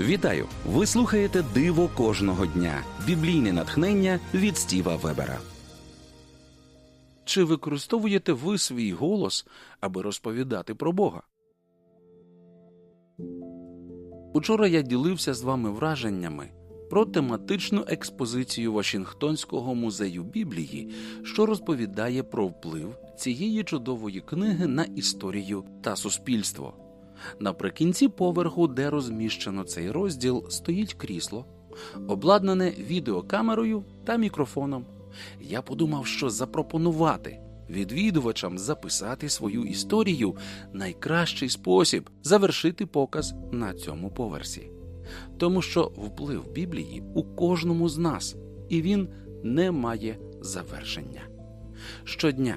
Вітаю! Ви слухаєте Диво кожного дня. Біблійне натхнення від Стіва Вебера. Чи використовуєте ви свій голос, аби розповідати про Бога? Учора я ділився з вами враженнями про тематичну експозицію Вашингтонського музею Біблії, що розповідає про вплив цієї чудової книги на історію та суспільство. Наприкінці поверху, де розміщено цей розділ, стоїть крісло, обладнане відеокамерою та мікрофоном. Я подумав, що запропонувати відвідувачам записати свою історію найкращий спосіб завершити показ на цьому поверсі. Тому що вплив Біблії у кожному з нас, і він не має завершення. Щодня,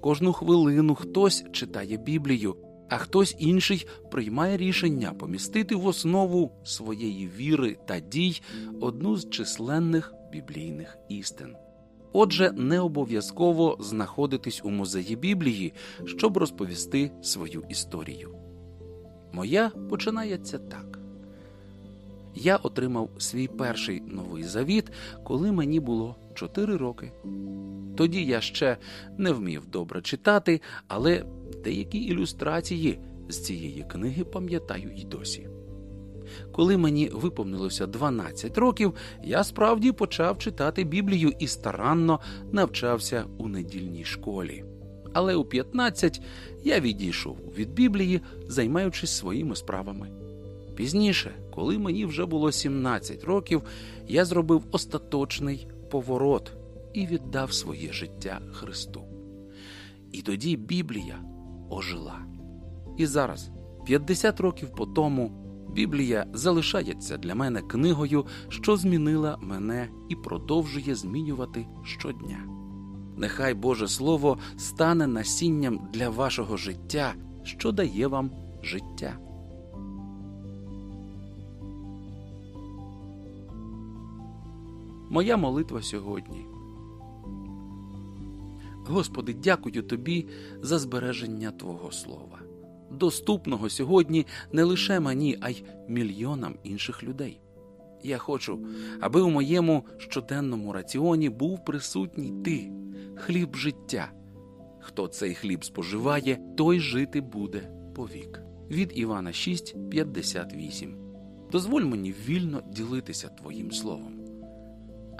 кожну хвилину хтось читає Біблію, а хтось інший приймає рішення помістити в основу своєї віри та дій одну з численних біблійних істин. Отже, не обов'язково знаходитись у музеї Біблії, щоб розповісти свою історію. Моя починається так. Я отримав свій перший новий завіт, коли мені було 4 роки. Тоді я ще не вмів добре читати, але деякі ілюстрації з цієї книги пам'ятаю і досі. Коли мені виповнилося 12 років, я справді почав читати Біблію і старанно навчався у недільній школі. Але у 15 я відійшов від Біблії, займаючись своїми справами. Пізніше, коли мені вже було 17 років, я зробив остаточний поворот і віддав своє життя Христу. І тоді Біблія ожила. І зараз, 50 років по тому, Біблія залишається для мене книгою, що змінила мене і продовжує змінювати щодня. Нехай Боже Слово стане насінням для вашого життя, що дає вам життя. Моя молитва сьогодні. Господи, дякую Тобі за збереження Твого Слова, доступного сьогодні не лише мені, а й мільйонам інших людей. Я хочу, аби у моєму щоденному раціоні був присутній Ти, хліб життя. Хто цей хліб споживає, той жити буде повік. Від Івана 6, 58. Дозволь мені вільно ділитися Твоїм словом.